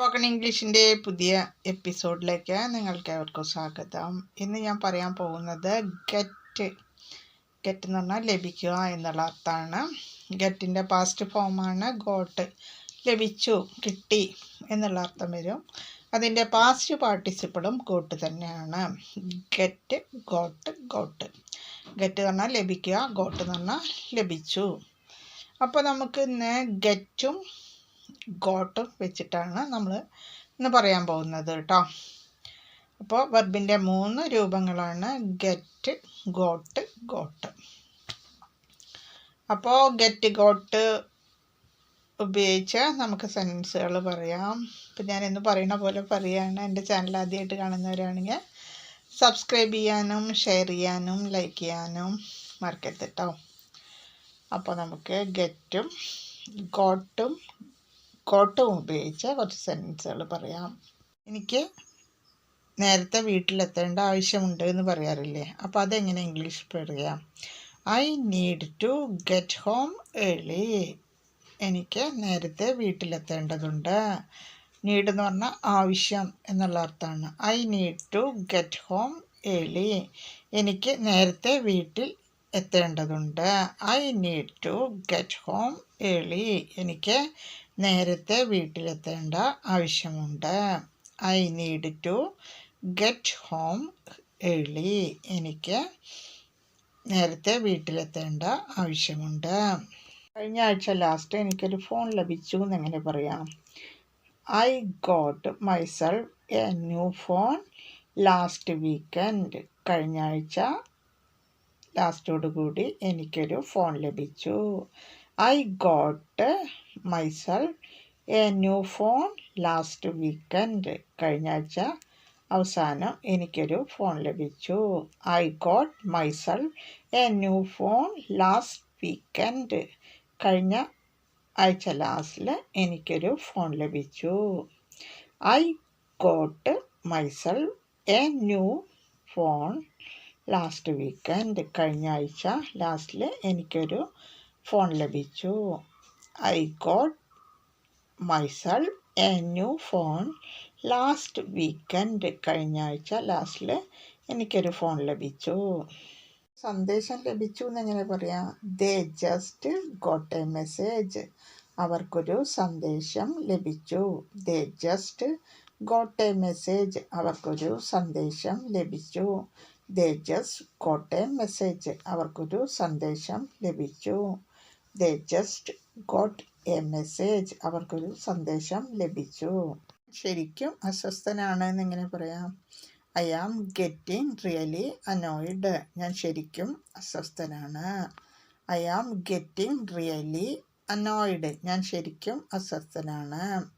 Spoken ഇംഗ്ലീഷിന്റെ പുതിയ എപ്പിസോഡിലേക്ക് നിങ്ങൾക്ക് ഏവർക്കും സ്വാഗതം. ഇന്ന് ഞാൻ പറയാൻ പോകുന്നത് ഗെറ്റ് ഗെറ്റ് എന്ന് പറഞ്ഞാൽ ലഭിക്കുക എന്നുള്ള അർത്ഥമാണ്. ഗെറ്റിന്റെ പാസ്റ്റ് ഫോമാണ് ഗോട്ട് ലഭിച്ചു കിട്ടി എന്നുള്ള അർത്ഥം വരും. അതിന്റെ പാസ്റ്റ് പാർട്ടിസിപ്പിളും ഗോട്ട് തന്നെയാണ്. ഗെറ്റ് ഗോട്ട് ഗോട്ട് ഗെറ്റ് എന്ന് പറഞ്ഞാൽ ലഭിക്കുക ഗോട്ട് എന്ന് പറഞ്ഞാൽ ലഭിച്ചു. അപ്പോൾ നമുക്ക് ഇന്ന് ഗെറ്റും ഗോട്ടും വെച്ചിട്ടാണ് നമ്മൾ ഇന്ന് പറയാൻ പോകുന്നത് കേട്ടോ അപ്പോൾ വെർബിന്റെ മൂന്ന് രൂപങ്ങളാണ് ഗെറ്റ് ഗോട്ട് ഗോട്ട് അപ്പോൾ ഗെറ്റ് ഗോട്ട് ഉപയോഗിച്ച് നമുക്ക് സെന്റൻസുകൾ പറയാം. ഇപ്പം ഞാൻ ഇന്ന് പറയുന്ന പോലെ പറയുകയാണ് എന്റെ ചാനൽ ആദ്യമായിട്ട് കാണുന്നവരാണെങ്കിൽ സബ്സ്ക്രൈബ് ചെയ്യാനും ഷെയർ ചെയ്യാനും ലൈക്ക് ചെയ്യാനും മറക്കരുത് കേട്ടോ അപ്പോൾ നമുക്ക് ഗെറ്റും ഗോട്ടും കോട്ടും ഉപയോഗിച്ച് കുറച്ച് സെന്റൻസുകൾ പറയാം. എനിക്ക് നേരത്തെ വീട്ടിലെത്തേണ്ട ആവശ്യമുണ്ട് എന്ന് പറയാറില്ലേ? അപ്പോൾ അതെങ്ങനെ ഇംഗ്ലീഷ് പറയാം? I need to get home early. എനിക്ക് നേരത്തെ വീട്ടിലെത്തേണ്ടതുണ്ട്. നീഡ് എന്ന് പറഞ്ഞാൽ ആവശ്യം എന്നുള്ള അർത്ഥമാണ്. I need to get home early. എനിക്ക് നേരത്തെ വീട്ടിൽ എത്തേണ്ടതുണ്ട്. I need to get home early. എനിക്ക് നേരത്തെ വീട്ടിലെത്തേണ്ട ആവശ്യമുണ്ട്. I need to get home early എനിക്ക് നേരത്തെ വീട്ടിലെത്തേണ്ട ആവശ്യമുണ്ട്. കഴിഞ്ഞ ആഴ്ച ലാസ്റ്റ് എനിക്കൊരു ഫോൺ ലഭിച്ചു എന്നെങ്ങനെ പറയാം? I got myself a new phone last weekend കഴിഞ്ഞ ആഴ്ച ലാസ്റ്റോടുകൂടി എനിക്കൊരു ഫോൺ ലഭിച്ചു. I got myself a new phone last weekend കഴിഞ്ഞ ആഴ്ച അവസാനം എനിക്കൊരു ഫോൺ ലഭിച്ചു. I got myself a new phone last weekend കഴിഞ്ഞ ആഴ്ച ലാസ്റ്റിൽ എനിക്കൊരു ഫോൺ ലഭിച്ചു. I got myself a new phone last weekend കഴിഞ്ഞ ആഴ്ച ലാസ്റ്റിൽ എനിക്കൊരു ഫോൺ ലഭിച്ചു. I got myself a new phone last weekend കഴിഞ്ഞ ആഴ്ച ലാസ്റ്റിൽ എനിക്കൊരു ഫോൺ ലഭിച്ചു. സന്ദേശം ലഭിച്ചു എന്നെങ്ങനെ പറയാം? They just got a message അവർക്കൊരു സന്ദേശം ലഭിച്ചു. They just got a message അവർക്കൊരു സന്ദേശം ലഭിച്ചു. They just got a message അവർക്കൊരു സന്ദേശം ലഭിച്ചു. They just got a message അവർക്കൊരു സന്ദേശം ലഭിച്ചു. ശരിക്കും അസ്വസ്ഥനാണ് എന്നിങ്ങനെ പറയാം? I am getting really annoyed ഞാൻ ശരിക്കും അസ്വസ്ഥനാണ്. I am getting really annoyed ഞാൻ ശരിക്കും അസ്വസ്ഥനാണ്.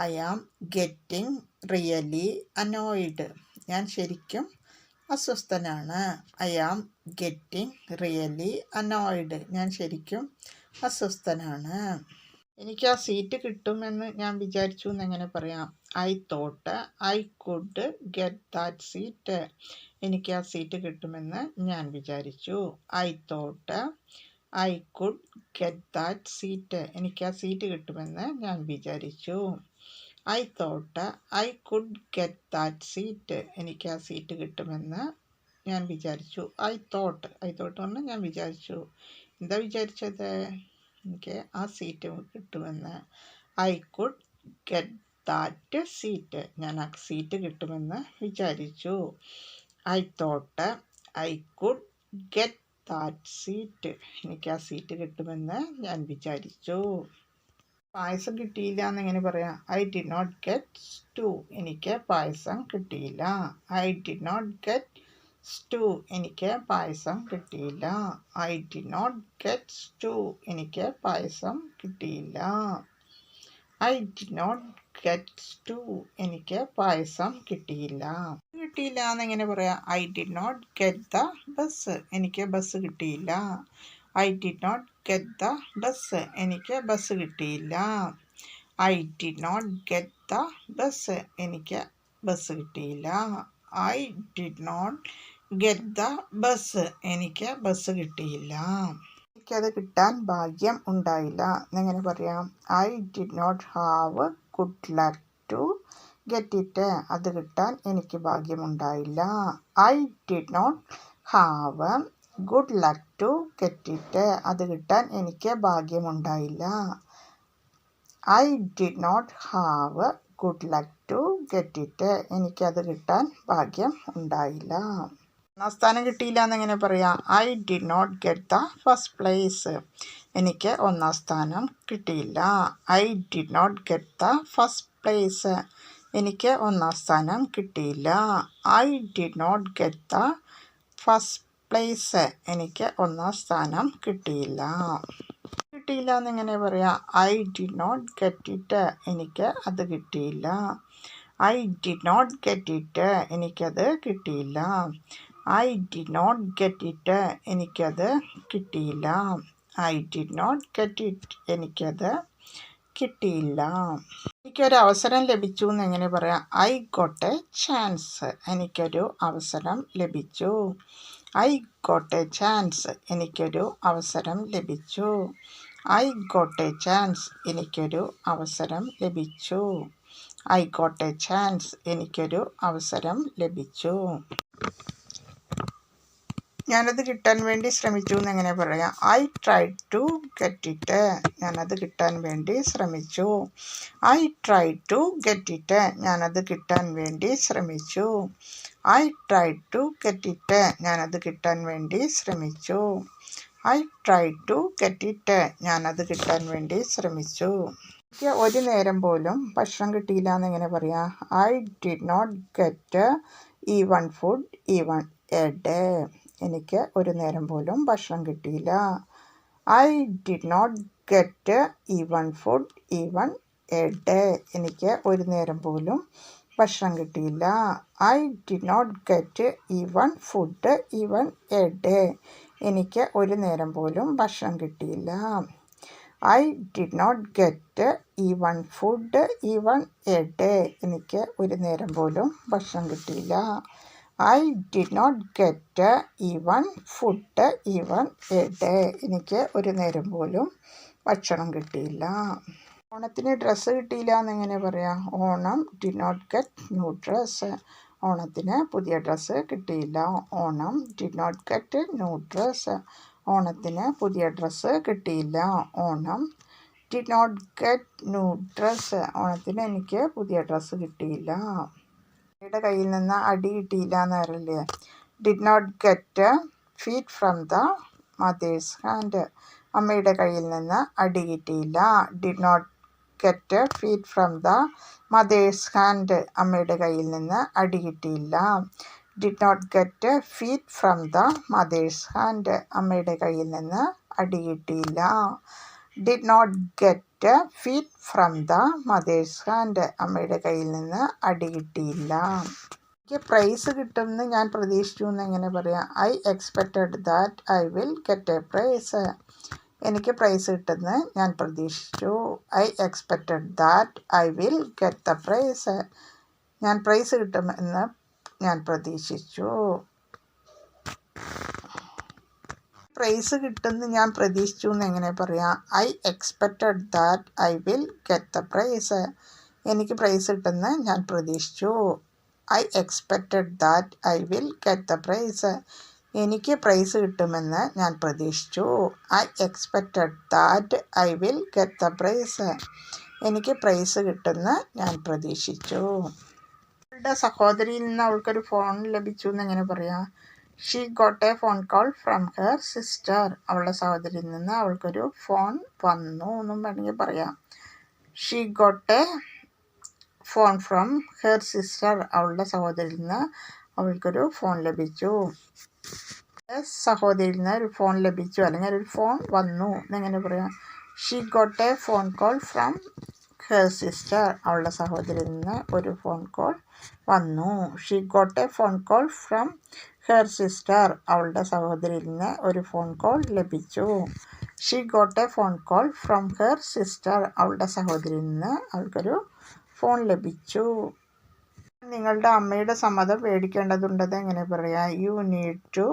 I am getting really annoyed ഞാൻ ശരിക്കും അസ്വസ്ഥനാണ്. I am getting really annoyed ഞാൻ ശരിക്കും അസ്വസ്ഥനാണ്. എനിക്ക് ആ സീറ്റ് കിട്ടുമെന്ന് ഞാൻ വിചാരിച്ചു എന്നെങ്ങനെ പറയാം? I thought I could get that seat എനിക്ക് ആ സീറ്റ് കിട്ടുമെന്ന് ഞാൻ വിചാരിച്ചു. I thought I could get that seat എനിക്ക് ആ സീറ്റ് കിട്ടുമെന്ന് ഞാൻ വിചാരിച്ചു. I thought I could get that seat എനിക്ക് ആ സീറ്റ് കിട്ടുമെന്ന് ഞാൻ വിചാരിച്ചു. ഐ തോട്ട് ഐ തോട്ട് പറഞ്ഞാൽ ഞാൻ വിചാരിച്ചു. എന്താ വിചാരിച്ചത്? എനിക്ക് ആ സീറ്റ് കിട്ടുമെന്ന്. I could get that seat ഞാൻ ആ സീറ്റ് കിട്ടുമെന്ന് വിചാരിച്ചു. I thought I could get that seat എനിക്ക് ആ സീറ്റ് കിട്ടുമെന്ന് ഞാൻ വിചാരിച്ചു. പായസം കിട്ടിയില്ല എന്ന് എങ്ങനെ പറയാം. I did not get stew എനിക്ക് പായസം കിട്ടിയില്ല. I did not get stew എനിക്ക് പായസം കിട്ടിയില്ല. I did not get stew എനിക്ക് പായസം കിട്ടിയില്ല. I did not get stew എനിക്ക് പായസം കിട്ടിയില്ല. കിട്ടിയില്ല എന്ന് എങ്ങനെ പറയാം. I did not get the bus എനിക്ക് ബസ് കിട്ടിയില്ല. I did not get the bus എനിക്ക് ബസ് കിട്ടിയില്ല. I did not get the bus എനിക്ക് ബസ് കിട്ടിയില്ല. I did not get the bus എനിക്ക് ബസ് കിട്ടിയില്ല. എനിക്കത് കിട്ടാൻ ഭാഗ്യം ഉണ്ടായില്ല. എന്നെങ്ങനെ പറയാം? I did not have good luck to get it അത് കിട്ടാൻ എനിക്ക് ഭാഗ്യമുണ്ടായില്ല I did not have good luck to get it അത് കിട്ടാൻ എനിക്ക് ഭാഗ്യമുണ്ടായില്ല. I did not have good luck to get it എനിക്കത് കിട്ടാൻ ഭാഗ്യം ഉണ്ടായില്ല. ഒന്നാം സ്ഥാനം കിട്ടിയില്ല എന്നെങ്ങനെ പറയാം? I did not get the first place എനിക്ക് ഒന്നാം സ്ഥാനം കിട്ടിയില്ല. I did not get the first place എനിക്ക് ഒന്നാം സ്ഥാനം കിട്ടിയില്ല. I did not get the first place എനിക്ക് ഒന്നാം സ്ഥാനം കിട്ടിയില്ല. കിട്ടിയില്ല എന്ന് എങ്ങനെ പറയാം? I did not get it എനിക്ക് അത് കിട്ടിയില്ല. I did not get it എനിക്കത് കിട്ടിയില്ല. I did not get it എനിക്കത് കിട്ടിയില്ല. I did not get it എനിക്കത് കിട്ടിയില്ല. എനിക്കൊരു അവസരം ലഭിച്ചു എന്ന് എങ്ങനെ പറയാം? ഐ ഗോട്ട് എ ചാൻസ് എനിക്കൊരു അവസരം ലഭിച്ചു. ഐ ഗോട്ട് എ ചാൻസ് എനിക്കൊരു അവസരം ലഭിച്ചു. ഐ ഗോട്ട് എ ചാൻസ് എനിക്കൊരു അവസരം ലഭിച്ചു. ഐ ഗോട്ട് എ ചാൻസ് എനിക്കൊരു അവസരം ലഭിച്ചു. ഞാനത് കിട്ടാൻ വേണ്ടി ശ്രമിച്ചു എന്ന് എങ്ങനെ പറയാം? I try to get it ഞാനത് കിട്ടാൻ വേണ്ടി ശ്രമിച്ചു. I try to get it ഞാനത് കിട്ടാൻ വേണ്ടി ശ്രമിച്ചു. I try to get it ഞാനത് കിട്ടാൻ വേണ്ടി ശ്രമിച്ചു. I try to get it ഞാനത് കിട്ടാൻ വേണ്ടി ശ്രമിച്ചു. എനിക്ക് ഒരു നേരം പോലും ഭക്ഷണം കിട്ടിയില്ല എന്ന് എങ്ങനെ പറയാം? I did not get even food even a day എനിക്ക് ഒരു നേരം പോലും ഭക്ഷണം കിട്ടിയില്ല. I did not get even food even a day എനിക്ക് ഒരു നേരം പോലും ഭക്ഷണം കിട്ടിയില്ല. I did not get even food even a day എനിക്ക് ഒരു നേരം പോലും ഭക്ഷണം കിട്ടിയില്ല. I did not get even food even a day എനിക്ക് ഒരു നേരം പോലും ഭക്ഷണം കിട്ടിയില്ല. I did not get even food even a day എനിക്ക് ഒരു നേരം പോലും ഭക്ഷണം കിട്ടിയില്ല. ഓണത്തിന് ഡ്രസ്സ് കിട്ടിയില്ല എന്നെങ്ങനെ പറയാം? Onam did not get new dress ഓണത്തിന് പുതിയ ഡ്രസ്സ് കിട്ടിയില്ല. Onam did not get new dress ഓണത്തിന് പുതിയ ഡ്രസ്സ് കിട്ടിയില്ല. Onam did not get new dress ഓണത്തിന് എനിക്ക് പുതിയ ഡ്രസ്സ് കിട്ടിയില്ല. അമ്മയുടെ കയ്യിൽ നിന്ന് അടി കിട്ടിയില്ല എന്ന് പറയില്ലേ did not get feet from the mother's hand അമ്മയുടെ കയ്യിൽ നിന്ന് അടി കിട്ടിയില്ല. Did not get feet from the mother's hand അമ്മയുടെ കയ്യിൽ നിന്ന് അടി കിട്ടിയില്ല. Did not get feet from the mother's hand അമ്മയുടെ കയ്യിൽ നിന്ന് അടി കിട്ടിയില്ല. Did not get feet from the mother's hand അമ്മയുടെ കയ്യിൽ നിന്ന് അടി കിട്ടിയില്ല. എനിക്ക് പ്രൈസ് കിട്ടുമെന്ന് ഞാൻ പ്രതീക്ഷിച്ചു എന്ന് എങ്ങനെ പറയാം? I expected that I will get a prize എനിക്ക് പ്രൈസ് കിട്ടുമെന്ന് ഞാൻ പ്രതീക്ഷിച്ചു. I expected that I will get the prize ഞാൻ പ്രൈസ് കിട്ടുമെന്ന് ഞാൻ പ്രതീക്ഷിച്ചു. പ്രൈസ് കിട്ടുമെന്ന് ഞാൻ പ്രതീക്ഷിച്ചു എന്ന് എങ്ങനെ പറയാം? I expected that I will get the prize എനിക്ക് പ്രൈസ് കിട്ടുമെന്ന് ഞാൻ പ്രതീക്ഷിച്ചു. I expected that I will get the prize എനിക്ക് പ്രൈസ് കിട്ടുമെന്ന് ഞാൻ പ്രതീക്ഷിച്ചു. I expected that I will get the prize എനിക്ക് പ്രൈസ് കിട്ടുമെന്ന് ഞാൻ പ്രതീക്ഷിച്ചു. അവളുടെ സഹോദരിയിൽ നിന്ന് അവൾക്കൊരു ഫോൺ ലഭിച്ചു എന്ന് എങ്ങനെ പറയാം? She got a phone call from her sister അവളുടെ സഹോദരിയിൽ നിന്ന് അവൾക്കൊരു ഫോൺ വന്നു എന്നും വേണമെങ്കിൽ പറയാം. She got a phone from her sister അവളുടെ സഹോദരിയിൽ നിന്ന് അവൾക്കൊരു ഫോൺ ലഭിച്ചു. സഹോദരിയിൽ നിന്ന് ഒരു ഫോൺ ലഭിച്ചു. അല്ലെങ്കിൽ ഒരു ഫോൺ വന്നു എന്നെങ്ങനെ പറയാം? She got a phone call from her sister അവളുടെ സഹോദരിയിൽ നിന്ന് ഒരു ഫോൺ കോൾ വന്നു. She got a phone call from her sister അവളുടെ സഹോദരിയിൽ നിന്ന് ഒരു ഫോൺ കോൾ ലഭിച്ചു. She got a phone call from her sister അവളുടെ സഹോദരിയിൽ നിന്ന് അവൾക്കൊരു ഫോൺ ലഭിച്ചു. നിങ്ങളുടെ അമ്മയുടെ സമ്മതം മേടിക്കേണ്ടതുണ്ടെന്ന് എങ്ങനെ പറയാം? You need to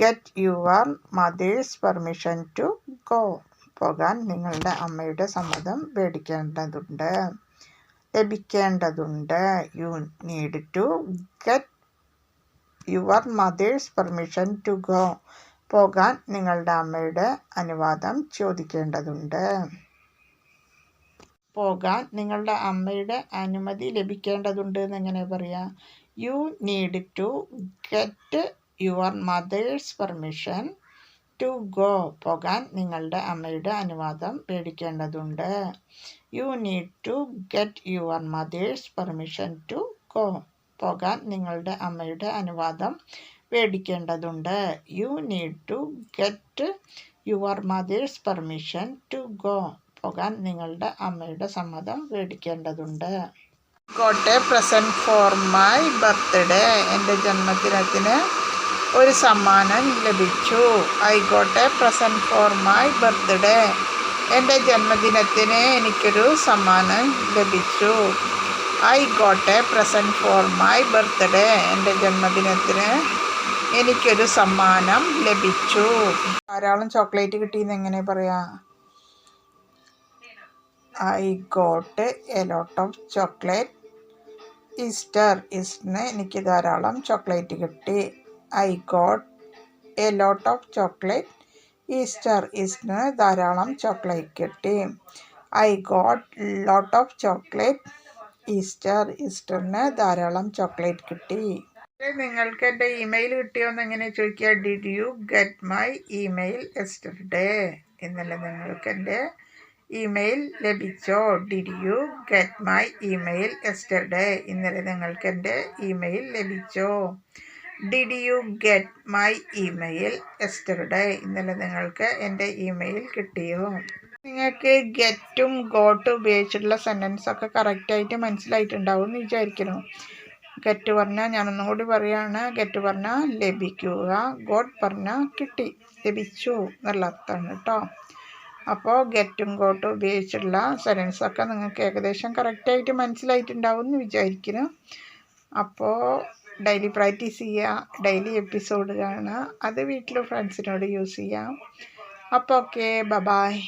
get your mother's permission to go പോകാൻ നിങ്ങളുടെ അമ്മയുടെ സമ്മതം മേടിക്കേണ്ടതുണ്ട്. ലഭിക്കേണ്ടതുണ്ട്. You need to get your mother's permission to go പോകാൻ നിങ്ങളുടെ അമ്മയുടെ അനുവാദം ചോദിക്കേണ്ടതുണ്ട്. പോകാൻ നിങ്ങളുടെ അമ്മയുടെ അനുമതി ലഭിക്കേണ്ടതുണ്ട് എന്ന് എങ്ങനെ പറയാം? You need to get your mother's permission to go പോകാൻ നിങ്ങളുടെ അമ്മയുടെ അനുവാദം മേടിക്കേണ്ടതുണ്ട്. You need to get your mother's permission to go പോകാൻ നിങ്ങളുടെ അമ്മയുടെ അനുവാദം മേടിക്കേണ്ടതുണ്ട്. You need to get your mother's permission to go പോകാൻ നിങ്ങളുടെ അമ്മയുടെ സമ്മതം മേടിക്കേണ്ടതുണ്ട്. കോട്ടെ പ്രസന്റ് ഫോർ മൈ ബർത്ത്ഡേ എന്റെ ജന്മദിനത്തിന് ഒരു സമ്മാനം ലഭിച്ചു. ആയിക്കോട്ടെ പ്രസന്റ് ഫോർ മൈ ബർത്ത്ഡേ എന്റെ ജന്മദിനത്തിന് എനിക്കൊരു സമ്മാനം ലഭിച്ചു. I got a present for my birthday എന്റെ ജന്മദിനത്തിന് എനിക്കൊരു സമ്മാനം ലഭിച്ചു. ധാരാളം ചോക്ലേറ്റ് കിട്ടിയെന്ന് എങ്ങനെ പറയാ? I got a lot of chocolate Easter ഈസ്റ്ററിന് എനിക്ക് ധാരാളം ചോക്ലേറ്റ് കിട്ടി. I got a lot of chocolate. Easter ഈസ്റ്ററിന് ധാരാളം ചോക്ലേറ്റ് കിട്ടി. I got lot of chocolate. Easter ഈസ്റ്ററിന് ധാരാളം ചോക്ലേറ്റ് കിട്ടി. നിങ്ങൾക്ക് എന്റെ ഇമെയിൽ കിട്ടിയോന്ന് എങ്ങനെ ചോദിക്കുക? Did you get my email yesterday ഇന്നലെ നിങ്ങൾക്ക് എന്റെ ഇമെയിൽ ലഭിച്ചോ? Did you get my email yesterday ഇന്നലെ നിങ്ങൾക്ക് എന്റെ ഇമെയിൽ ലഭിച്ചോ? Did you get my email yesterday ഇന്നലെ നിങ്ങൾക്ക് എന്റെ ഇമെയിൽ കിട്ടിയോ? നിങ്ങൾക്ക് ഗെറ്റും ഗോട്ടും ഉപയോഗിച്ചിട്ടുള്ള സെന്റൻസ് ഒക്കെ കറക്റ്റായിട്ട് മനസ്സിലായിട്ടുണ്ടാവും എന്ന് വിചാരിക്കുന്നു. ഗെറ്റ് പറഞ്ഞാൽ ഞാനൊന്നും കൂടി പറയുകയാണ് ഗെറ്റ് പറഞ്ഞാൽ ലഭിക്കുക. ഗോട്ട് പറഞ്ഞാൽ കിട്ടി. ലഭിച്ചു എന്നുള്ള അർത്ഥമാണ് കേട്ടോ അപ്പോൾ ഗെറ്റും ഗോട്ടും ഉപയോഗിച്ചിട്ടുള്ള സെന്റൻസൊക്കെ നിങ്ങൾക്ക് ഏകദേശം കറക്റ്റായിട്ട് മനസ്സിലായിട്ടുണ്ടാവും എന്ന് വിചാരിക്കുന്നു. അപ്പോൾ ഡെയിലി പ്രാക്ടീസ് ചെയ്യുക ഡെയിലി എപ്പിസോഡ് കാണുക അത് വീട്ടിൽ ഫ്രണ്ട്സിനോട് യൂസ് ചെയ്യാം. അപ്പോൾ ഓക്കെ ബ ബായ്